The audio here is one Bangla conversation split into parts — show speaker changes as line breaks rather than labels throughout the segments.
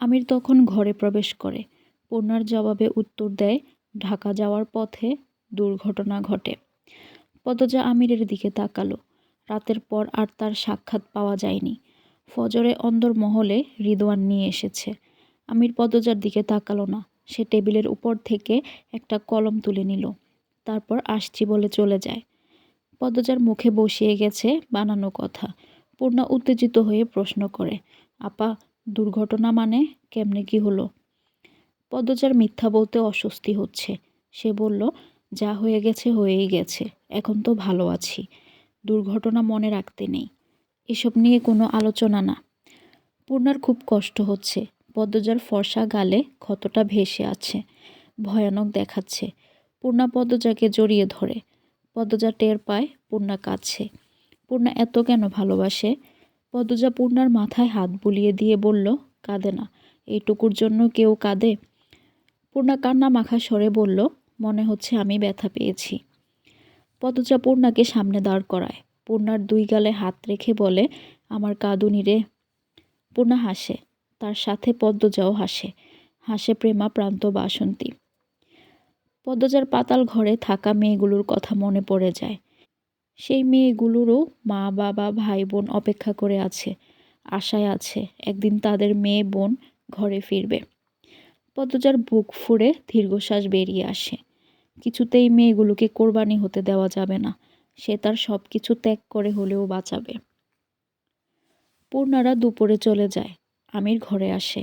আমির তখন ঘরে প্রবেশ করে। পূর্ণার জবাবে উত্তর দেয়, ঢাকা যাওয়ার পথে দুর্ঘটনা ঘটে। পদজা আমিরের দিকে তাকালো। রাতের পর আর তার সাক্ষাৎ পাওয়া যায়নি। ফজরে অন্দরমহলে রিদওয়ান নিয়ে এসেছে। আমির পদজার দিকে তাকালো না। সে টেবিলের উপর থেকে একটা কলম তুলে নিল। তারপর আসছি বলে চলে যায়। পদজার মুখে বসিয়ে গেছে বানানো কথা। পূর্ণা উত্তেজিত হয়ে প্রশ্ন করে, আপা দুর্ঘটনা মানে কেমনে কি হলো? পদ্মজার মিথ্যা বলতে অস্বস্তি হচ্ছে। সে বলল, যা হয়ে গেছে, হয়েই গেছে। এখন তো ভালো আছি। দুর্ঘটনা মনে রাখতে নেই। এসব নিয়ে কোনো আলোচনা না। পূর্ণার খুব কষ্ট হচ্ছে। পদ্মজার ফর্সা গালে ক্ষতটা ভেসে আছে। ভয়ানক দেখাচ্ছে। পূর্ণা পদ্মজাকে জড়িয়ে ধরে। পদ্মজা টের পায় পূর্ণা কাছে পূর্ণা এত কেন ভালোবাসে? পদ্মজা পূর্ণার মাথায় হাত বুলিয়ে দিয়ে বলল, কাঁদে না, এইটুকুর জন্য কেউ কাঁদে? পূর্ণা কান্না মাখা সরে বলল, মনে হচ্ছে আমি ব্যথা পেয়েছি। পদ্মজা পূর্ণাকে সামনে দাঁড় করায়। পূর্ণার দুই গালে হাত রেখে বলে, আমার কাঁদুনি রে। পূর্ণা হাসে, তার সাথে পদ্মজাও হাসে। হাসে প্রেমা প্রান্ত বাসন্তী। পদ্মজার পাতাল ঘরে থাকা মেয়েগুলোর কথা মনে পড়ে যায়। সেই মেয়েগুলোরও মা, বাবা ভাই বোন অপেক্ষা করে আছে, আশায় আছে একদিন তাদের মেয়ে বোন ঘরে ফিরবে। পদ্মজার বুক ফুঁড়ে দীর্ঘশ্বাস বেরিয়ে আসে। কিছুতেই মেয়েগুলোকে কোরবানি হতে দেওয়া যাবে না, সে তার সব কিছু ত্যাগ করে হলেও বাঁচাবে। পূর্ণারা দুপুরে চলে যায়, আমির ঘরে আসে।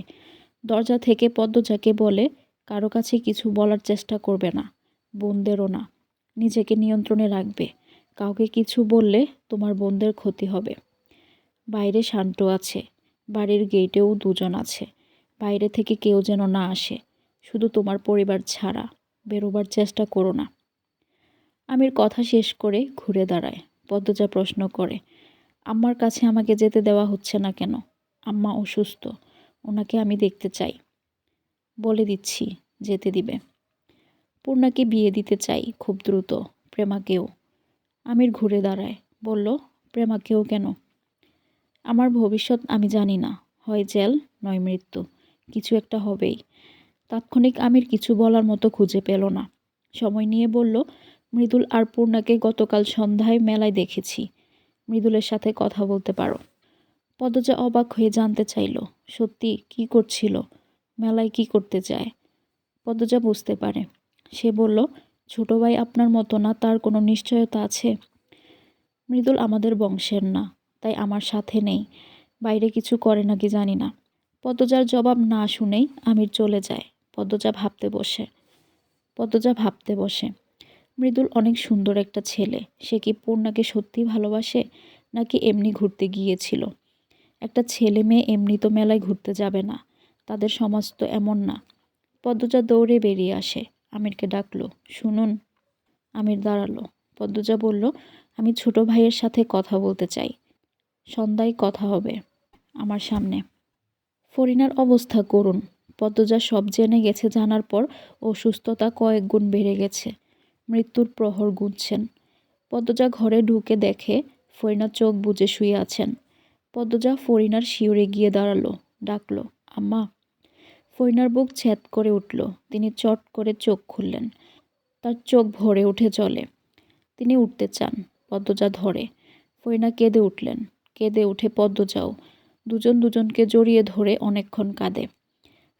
দরজা থেকে পদ্মজাকে বলে, কারও কাছে কিছু বলার চেষ্টা করবে না, বোনদেরও না, নিজেকে নিয়ন্ত্রণে রাখবে। কাউকে কিছু বললে তোমার বোনদের ক্ষতি হবে। বাইরে শান্ত আছে, বাড়ির গেটেও দুজন আছে, বাইরে থেকে কেউ যেন না আসে, শুধু তোমার পরিবার ছাড়া, বেরোবার চেষ্টা করো না। আমির কথা শেষ করে ঘুরে দাঁড়ায়, পদ্মজা প্রশ্ন করে, আম্মার কাছে আমাকে যেতে দেওয়া হচ্ছে না কেন? আম্মা অসুস্থ, ওনাকে আমি দেখতে চাই। বলে দিচ্ছি, যেতে দিবে। পূর্ণাকে বিয়ে দিতে চাই, খুব দ্রুত, প্রেমাকেও। আমির ঘুরে দাঁড়ায়। বলল প্রেমাকেও কেন? আমার ভবিষ্যৎ আমি জানি না। হয় জেল, নয় মৃত্যু। কিছু একটা হবেই। তাৎক্ষণিক আমির কিছু বলার মতো খুঁজে পেল না। সময় নিয়ে বলল, মৃদুল আর পূর্ণাকে গতকাল সন্ধ্যায় মেলায় দেখেছি। মৃদুলের সাথে কথা বলতে পারো। পদজা অবাক হয়ে জানতে চাইল, সত্যি কি করছিল? মেলায় কি করতে চায়? পদজা বুঝতে পারে। সে বলল ছোট ভাই আপনার মতো না, তার কোনো নিশ্চয়তা আছে? মৃদুল, আমাদের বংশের না, তাই আমার সাথে নেই। বাইরে কিছু করে নাকি জানি না। পদ্মজার জবাব না শুনেই আমির চলে যায়। পদ্মজা ভাবতে বসে। পদ্মজা ভাবতে বসে। মৃদুল, অনেক সুন্দর একটা ছেলে। সে কি পূর্ণাকে সত্যি ভালোবাসে? নাকি এমনি ঘুরতে গিয়েছিল? একটা ছেলে মেয়ে এমনি তো মেলায় ঘুরতে যাবে না। তাদের সমাজ তো এমন না। পদ্মজা দৌড়ে বেরিয়ে আসে। আমিরকে ডাকলো, শুনুন। আমির দাঁড়াল। পদ্মজা বলল, আমি ছোট ভাইয়ের সাথে কথা বলতে চাই। সন্ধ্যায় কথা হবে আমার সামনে। ফরিনার অবস্থা করুন। পদ্মজা সব জেনে গেছে, জানার পর অসুস্থতা কয়েক গুণ বেড়ে গেছে। মৃত্যুর প্রহর গুনছেন। পদ্মজা ঘরে ঢুকে দেখে ফরিনা চোখ বুজে শুয়ে আছেন। পদ্মজা ফরিনার শিউরে গিয়ে দাঁড়াল, ডাকলো, আম্মা ফরিনার বুক ছেদ করে উঠল। তিনি চট করে চোখ খুললেন। তার চোখ ভরে উঠে চলে তিনি উঠতে চান, পদ্মজা ধরে। ফরিনা কেঁদে উঠলেন। কেঁদে উঠে পদ্মজাও। দুজন দুজনকে জড়িয়ে ধরে অনেকক্ষণ কাঁদে।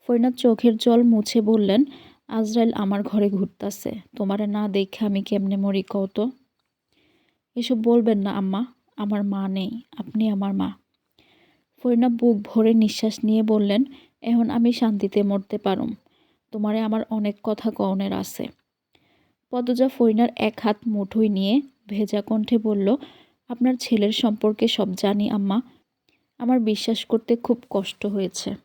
ফরিনার চোখের জল মুছে বললেন, আজরাইল আমার ঘরে ঘুরতাছে। তোমারে না দেখে আমি কেমনে মরি কত এসব বলবেন না, আম্মা। আমার মা নেই। আপনি আমার মা। ফরিনা বুক ভরে নিঃশ্বাস নিয়ে বললেন এখন আমি শান্তিতে মরতে পারুম। তোমারে আমার অনেক কথা কওনের আছে। পদজা ফরিনার এক হাত মুঠোই নিয়ে ভেজা কণ্ঠে বলল, আপনার ছেলের সম্পর্কে সব জানি, আম্মা। আমার বিশ্বাস করতে খুব কষ্ট হয়েছে।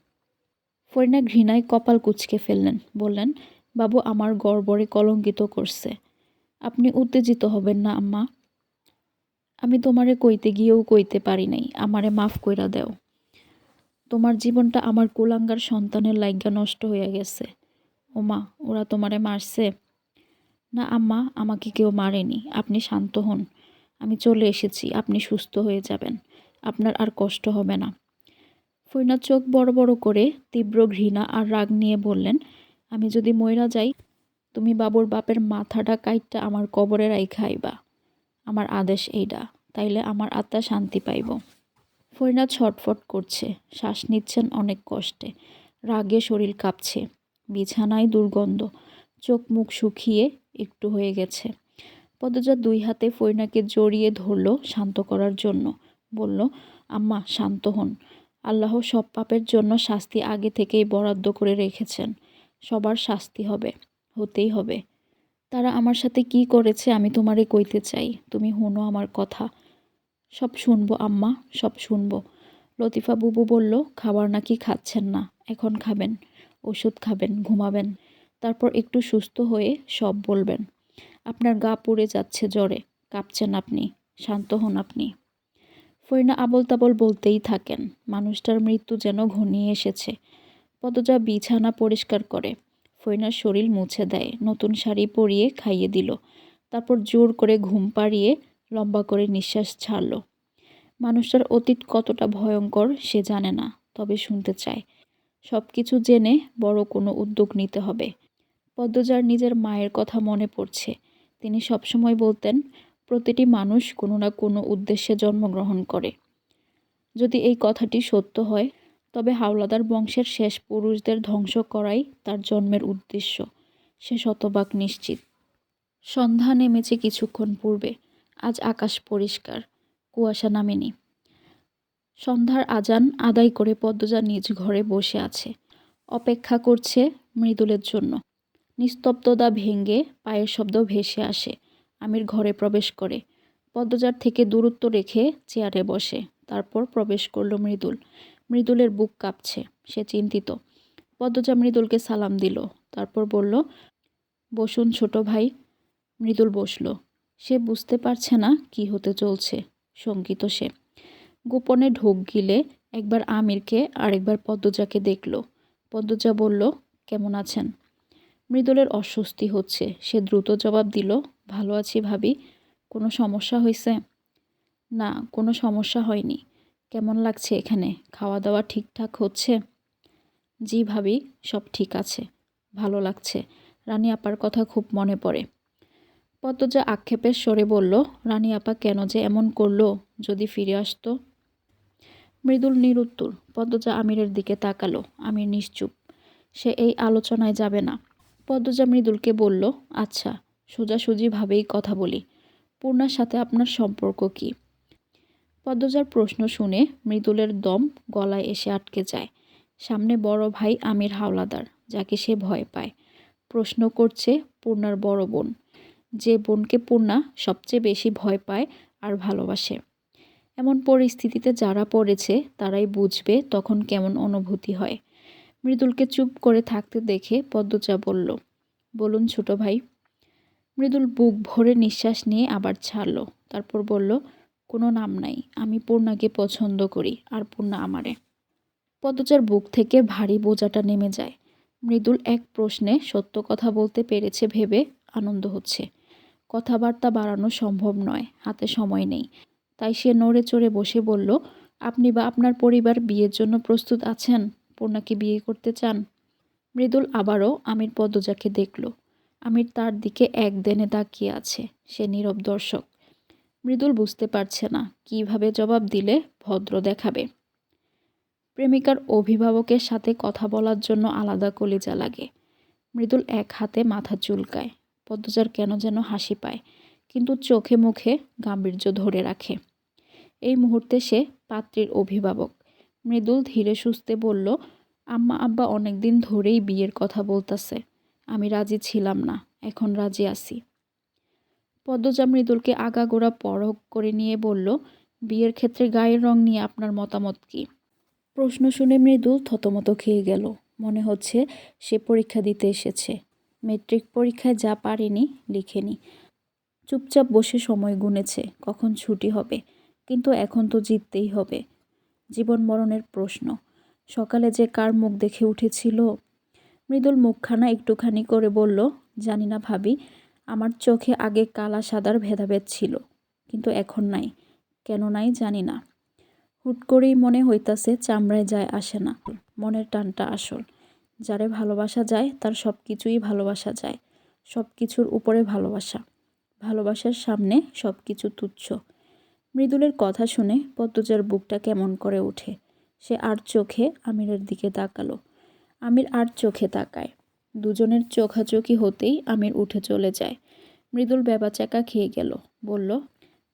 ফরিনা ঘৃণায় কপাল কুচকে ফেললেন, বললেন, বাবু, আমার গড়বড়ে কলঙ্কিত করছে। আপনি উত্তেজিত হবেন না, আম্মা। আমি তোমারে কইতে গিয়েও কইতে পারি নাই। আমারে মাফ কইরা দেও। তোমার জীবনটা আমার কুলাঙ্গার সন্তানের লাইগা নষ্ট হইয়া গেছে। ওমা, ওরা তোমারে মারছে। না আম্মা, আমাকে কেউ মারেনি। আপনি শান্ত হন। আমি চলে এসেছি। আপনি সুস্থ হয়ে যাবেন। আপনার আর কষ্ট হবে না। ফরিনা চোখ বড় বড় করে তীব্র ঘৃণা আর রাগ নিয়ে বললেন, আমি যদি ময়রা যাই, তুমি বাবুর বাপের মাথাটা কাইটটা আমার কবরে রাইখা খাইবা আমার আদেশ এইটা তাইলে আমার আত্মা শান্তি পাইব। ফরিনা ছটফট করছে। শ্বাস নিচ্ছেন অনেক কষ্টে। রাগে শরীর কাঁপছে। বিছানায় দুর্গন্ধ। চোখ মুখ শুকিয়ে একটু হয়ে গেছে। পদজা দুই হাতে ফরিনাকে জড়িয়ে ধরল শান্ত করার জন্য। বলল, আম্মা, শান্ত হন। আল্লাহ সব পাপের জন্য শাস্তি আগে থেকেই বরাদ্দ করে রেখেছেন। সবার শাস্তি হবে, হতেই হবে। তারা আমার সাথে কি করেছে আমি তোমারে কইতে চাই। তুমি হুনো আমার কথা। সব শুনব, আম্মা, সব শুনব। লতিফা বুবু বলল, খাবার নাকি খাচ্ছেন না, এখন খাবেন, ওষুধ খাবেন, ঘুমাবেন। তারপর একটু সুস্থ হয়ে সব বলবেন, আপনার গা পুড়ে যাচ্ছে জ্বরে, কাঁপছেন আপনি, শান্ত হন আপনি। ফরিনা আবল তাবল বলতেই থাকেন, মানুষটার মৃত্যু যেন ঘনিয়ে এসেছে পদজা বিছানা পরিষ্কার করে। ফরিনার শরীর মুছে দেয়, নতুন শাড়ি পরিয়ে খাইয়ে দিল, তারপর জোর করে ঘুম পাড়িয়ে লম্বা করে নিঃশ্বাস ছাড়ল। মানুষটার অতীত কতটা ভয়ঙ্কর সে জানে না, তবে শুনতে চায়। সব কিছু জেনে বড় কোনো উদ্যোগ নিতে হবে। পদ্মজার নিজের মায়ের কথা মনে পড়ছে। তিনি সবসময় বলতেন, প্রতিটি মানুষ কোনো না কোনো উদ্দেশ্যে জন্মগ্রহণ করে। যদি এই কথাটি সত্য হয়, তবে হাওলাদার বংশের শেষ পুরুষদের ধ্বংস করাই তার জন্মের উদ্দেশ্য। সে শতভাগ নিশ্চিত। সন্ধ্যা নেমেছে কিছুক্ষণ পূর্বে। আজ আকাশ পরিষ্কার, কুয়াশা নামেনি। সন্ধ্যার আজান আদায় করে পদ্মজা নিজ ঘরে বসে আছে। অপেক্ষা করছে মৃদুলের জন্য। নিস্তব্ধতা ভেঙে পায়ের শব্দ ভেসে আসে আমির ঘরে প্রবেশ করে। পদ্মজার থেকে দূরত্ব রেখে চেয়ারে বসে, তারপর প্রবেশ করল মৃদুল। মৃদুলের বুক কাঁপছে, সে চিন্তিত। পদ্মজা মৃদুলকে সালাম দিল, তারপর বলল, বসুন ছোট ভাই। মৃদুল বসল সে বুঝতে পারছে না কি হতে চলছে, শঙ্কিত সে। গোপনে ঢোক গিলে একবার আমিরকে আরেকবার পদ্মজাকে দেখল। পদ্মজা বলল, কেমন আছেন? মৃদুলের অস্বস্তি হচ্ছে। সে দ্রুত জবাব দিল, ভালো আছি ভাবি। কোনো সমস্যা হয়েছে না, কোনো সমস্যা হয়নি। কেমন লাগছে এখানে? খাওয়া দাওয়া ঠিকঠাক হচ্ছে? জি ভাবি, সব ঠিক আছে। ভালো লাগছে। রানী আপার কথা খুব মনে পড়ে। পদ্মজা আক্ষেপের স্বরে বলল, রানী আপা কেন যে এমন করল যদি ফিরে আসতো? মৃদুল নিরুত্তর, পদ্মজা আমিরের দিকে তাকালো, আমির নিশ্চুপ, সে এই আলোচনায় যাবে না। পদ্মজা মৃদুলকে বলল আচ্ছা সোজাসুজিভাবেই কথা বলি। পূর্ণার সাথে আপনার সম্পর্ক কি? পদ্মজার প্রশ্ন শুনে মৃদুলের দম গলায় এসে আটকে যায়। সামনে বড় ভাই আমির হাওলাদার, যাকে সে ভয় পায়। প্রশ্ন করছে পূর্ণার বড় বোন। যে বোনকে পূর্ণা সবচেয়ে বেশি ভয় পায় আর ভালোবাসে। এমন পরিস্থিতিতে যারা পড়েছে, তারাই বুঝবে তখন কেমন অনুভূতি হয়। মৃদুলকে চুপ করে থাকতে দেখে পদ্মজা বলল, বলুন ছোট ভাই। মৃদুল বুক ভরে নিঃশ্বাস নিয়ে আবার ছাড়ল, তারপর বলল, কোনো নাম নাই, আমি পূর্ণাকে পছন্দ করি আর পূর্ণা আমারে। পদ্মজার বুক থেকে ভারী বোঝাটা নেমে যায়। মৃদুল এক প্রশ্নে সত্য কথা বলতে পেরেছে ভেবে আনন্দ হচ্ছে। কথাবার্তা বাড়ানো সম্ভব নয়, হাতে সময় নেই। তাই সে নড়ে চড়ে বসে বলল, আপনি বা আপনার পরিবার বিয়ের জন্য প্রস্তুত আছেন? পূর্ণাকে বিয়ে করতে চান? মৃদুল আবারও আমির পদ্মজাকে দেখল। আমির তার দিকে এক দেনে তাকিয়ে আছে। সে নীরব দর্শক। মৃদুল বুঝতে পারছে না, কীভাবে জবাব দিলে ভদ্র দেখাবে। প্রেমিকার অভিভাবকের সাথে কথা বলার জন্য আলাদা কলিজা লাগে। মৃদুল এক হাতে মাথা চুলকায়। পদ্মজার কেন যেন হাসি পায়, কিন্তু চোখে মুখে গাম্ভীর্য ধরে রাখে। এই মুহূর্তে সে পাত্রীর অভিভাবক। মৃদুল ধীরে সুস্থে বলল, আম্মা, আব্বা অনেক দিন ধরেই বিয়ের কথা বলতাছে। আমি রাজি ছিলাম না, এখন রাজি আছি। পদ্মজা মৃদুলকে আগাগোড়া পরখ করে নিয়ে বলল, বিয়ের ক্ষেত্রে গায়ের রং নিয়ে আপনার মতামত কি? প্রশ্ন শুনে মৃদুল থতমত খেয়ে গেল। মনে হচ্ছে সে পরীক্ষা দিতে এসেছে। মেট্রিক পরীক্ষায় যা পারেনি, লিখেনি। চুপচাপ বসে সময় গুনেছে, কখন ছুটি হবে, কিন্তু এখন তো জিততেই হবে। জীবন মরণের প্রশ্ন। সকালে যে কার মুখ দেখে উঠেছিল? মৃদুল মুখখানা একটুখানি করে বলল, জানি না ভাবি, আমার চোখে আগে কালা সাদার ভেদাভেদ ছিল, কিন্তু এখন নাই। কেন নাই জানি না। হুট করেই মনে হইতাছে চামড়ায় যায় আসে না। মনের টানটা আসল। যারে ভালোবাসা যায়, তার সব কিছুই ভালোবাসা যায়। সব কিছুর উপরে ভালোবাসা। ভালোবাসার সামনে সব কিছু তুচ্ছ। মৃদুলের কথা শুনে পদ্মজার বুকটা কেমন করে ওঠে। সে আর চোখে আমিরের দিকে তাকালো। আমির আর চোখে তাকায়। দুজনের চোখাচোখি হতেই আমির উঠে চলে যায়। মৃদুল বেবাচাকা খেয়ে গেল। বলল,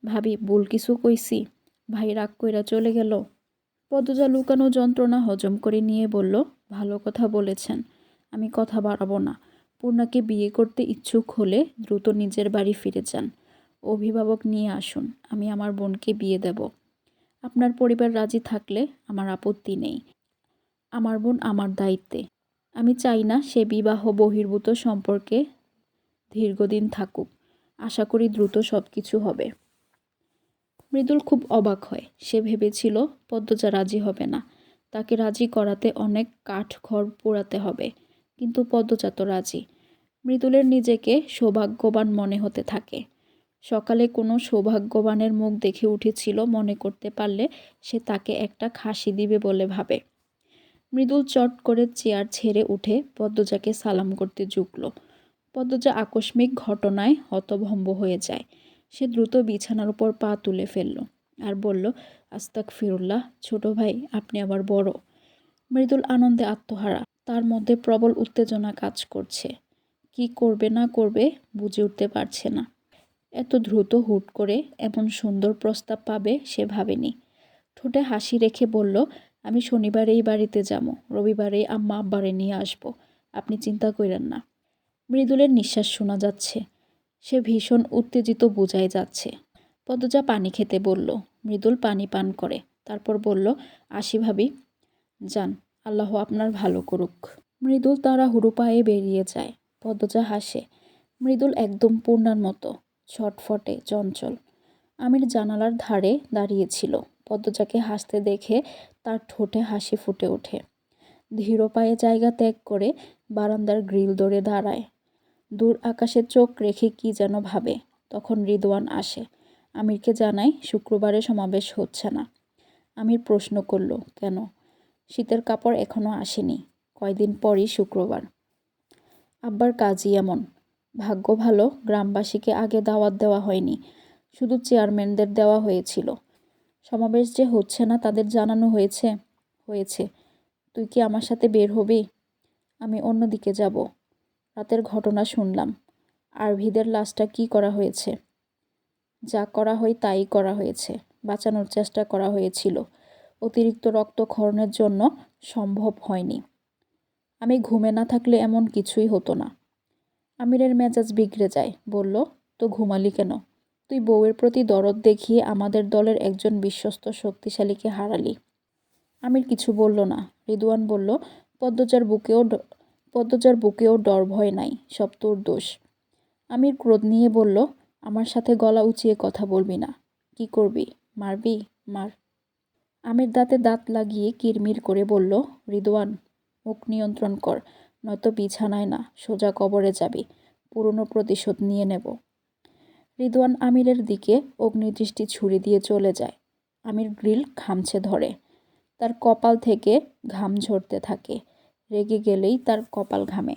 ভাবি, ভুল কিছু কইছি? ভাই রাগ কইরা চলে গেল? পদ্মজা লুকানো যন্ত্রণা হজম করে নিয়ে বলল ভালো কথা বলেছেন। আমি কথা বাড়াবো না। পূর্ণাকে বিয়ে করতে ইচ্ছুক হলে দ্রুত নিজের বাড়ি ফিরে যান। অভিভাবক নিয়ে আসুন, আমি আমার বোনকে বিয়ে দেব। আপনার পরিবার রাজি থাকলে আমার আপত্তি নেই। আমার বোন আমার দায়িত্বে। আমি চাই না সে বিবাহ বহির্ভূত সম্পর্কে দীর্ঘদিন থাকুক। আশা করি দ্রুত সব কিছু হবে। মৃদুল খুব অবাক হয়। সে ভেবেছিল, পদ্মজা রাজি হবে না। তাকে রাজি করাতে অনেক কাঠ খড় পোড়াতে হবে। কিন্তু পদ্মজা তো রাজি। মৃদুলের নিজেকে সৌভাগ্যবান মনে হতে থাকে। সকালে কোনো সৌভাগ্যবানের মুখ দেখে উঠেছিল মনে করতে পারলে সে তাকে একটা খাসি দিবে বলে ভাবে। মৃদুল চট করে চেয়ার ছেড়ে উঠে পদ্মজাকে সালাম করতে ঝুঁকল। পদ্মজা আকস্মিক ঘটনায় হতভম্ব হয়ে যায়। সে দ্রুত বিছানার উপর পা তুলে ফেলল আর বলল আস্তাক ফিরুল্লাহ ছোট ভাই, আপনি আবার বড়। মৃদুল আনন্দে আত্মহারা। তার মধ্যে প্রবল উত্তেজনা কাজ করছে। কি করবে না করবে বুঝে উঠতে পারছে না। এত দ্রুত হুট করে এমন সুন্দর প্রস্তাব পাবে সে ভাবেনি। ঠোঁটে হাসি রেখে বলল, আমি শনিবারেই বাড়িতে যাব। রবিবারেই আম্মা আব্বারে নিয়ে আসব। আপনি চিন্তা করেন না। মৃদুলের নিঃশ্বাস শোনা যাচ্ছে। সে ভীষণ উত্তেজিত বোঝাই যাচ্ছে। পদজা পানি খেতে বলল মৃদুল পানি পান করে। তারপর বলল, আসি ভাবি, যান, আল্লাহ আপনার ভালো করুক। মৃদুল তারা হুড়ু পায়ে বেরিয়ে যায়। পদ্মজা হাসে, মৃদুল একদম পূর্ণার মতো, ছটফটে, চঞ্চল। আমির জানালার ধারে দাঁড়িয়েছিল। পদ্মজাকে হাসতে দেখে তার ঠোঁটে হাসি ফুটে ওঠে। ধীর পায়ে জায়গা ত্যাগ করে বারান্দার গ্রিল ধরে দাঁড়ায়। দূর আকাশে চোখ রেখে কি যেন ভাবে। তখন রিদওয়ান আসে আমিরকে জানায় শুক্রবারে সমাবেশ হচ্ছে না। আমির প্রশ্ন করল, কেন? শীতের কাপড় এখনও আসেনি। কয়দিন পরই শুক্রবার? আব্বার কাজই এমন। ভাগ্য ভালো, গ্রামবাসীকে আগে দাওয়াত দেওয়া হয়নি। শুধু চেয়ারম্যানদের দেওয়া হয়েছিল। সমাবেশ যে হচ্ছে না, তাদের জানানো হয়েছে। হয়েছে। তুই কি আমার সাথে বের হবি? আমি অন্যদিকে যাব। রাতের ঘটনা শুনলাম। আরভিদের লাশটা কি করা হয়েছে? যা করা হয় তাই করা হয়েছে, বাঁচানোর চেষ্টা করা হয়েছিল। অতিরিক্ত রক্তক্ষরণের জন্য সম্ভব হয়নি। আমি ঘুমে না থাকলে এমন কিছুই হতো না। আমিরের মেজাজ বিগড়ে যায়, বলল, তো ঘুমালি কেন? তুই বউয়ের প্রতি দরদ দেখিয়ে আমাদের দলের একজন বিশ্বস্ত শক্তিশালীকে হারালি। আমির কিছু বলল না। রিদুয়ান বলল, পদ্মজার বুকেও পদ্মজার বুকেও ডর ভয় নাই, সব তোর দোষ। আমির ক্রোধ নিয়ে বলল আমার সাথে গলা উঁচিয়ে কথা বলবি না। কি করবি? মারবি? মার। আমির দাঁতে দাঁত লাগিয়ে কিরমির করে বলল, রিদওয়ান, মুখ নিয়ন্ত্রণ কর, নয়তো বিছানায় না, সোজা কবরে যাবি। পুরনো প্রতিশোধ নিয়ে নেব। রিদওয়ান আমিরের দিকে অগ্নিদৃষ্টি ছুরি দিয়ে চলে যায়। আমির গ্রিল খামছে ধরে। তার কপাল থেকে ঘাম ঝরতে থাকে। রেগে গেলেই তার কপাল ঘামে।